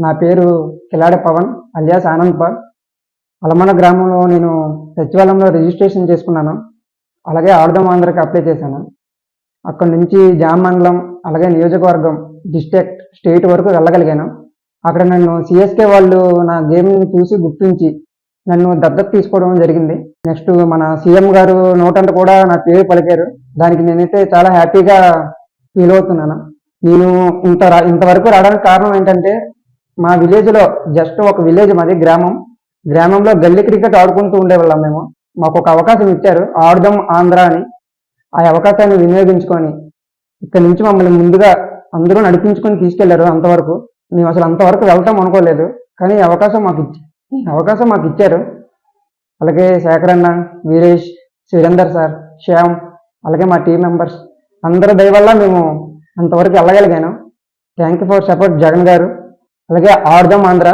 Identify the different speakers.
Speaker 1: నా పేరు కిలాడ పవన్ అలియాస్ ఆనంద్పాల్ అలమన గ్రామంలో నేను సచివాలయంలో రిజిస్ట్రేషన్ చేసుకున్నాను. అలాగే ఆడదాం ఆంధ్రకి అప్లై చేశాను. అక్కడి నుంచి జామ్ మండలం అలాగే నియోజకవర్గం డిస్ట్రిక్ట్ స్టేట్ వరకు వెళ్ళగలిగాను. అక్కడ నన్ను సిఎస్కే వాళ్ళు నా గేమ్ని చూసి గుర్తించి నన్ను దత్తత తీసుకోవడం జరిగింది. నెక్స్ట్ మన సీఎం గారు నోటంట కూడా నా పేరు పలికారు. దానికి నేనైతే చాలా హ్యాపీగా ఫీల్ అవుతున్నాను. నేను ఇంత రా- ఇంతవరకు రావడానికి కారణం ఏంటంటే మా విలేజ్లో జస్ట్ ఒక విలేజ్ మాది గ్రామం. గ్రామంలో గల్లీ క్రికెట్ ఆడుకుంటూ ఉండేవాళ్ళం మేము. మాకు ఒక అవకాశం ఇచ్చారు. ఆడుదాం ఆంధ్ర అని. ఆ అవకాశాన్ని వినియోగించుకొని ఇక్కడ నుంచి మమ్మల్ని ముందుగా అందరూ నడిపించుకొని తీసుకెళ్ళారు అంతవరకు. మేము అసలు అంతవరకు వెళ్తాం అనుకోలేదు. కానీ అవకాశం మాకు ఇచ్చి అవకాశం మాకు ఇచ్చారు. అలాగే శేఖర్ అన్న వీరేష్ సురేందర్ సార్ శ్యామ్ అలాగే మా టీం మెంబర్స్ అందరి దయవల్ల మేము అంతవరకు వెళ్ళగలిగాను. Thank you for support Jagan గారు. అలాగే ఆడదాం ఆంధ్ర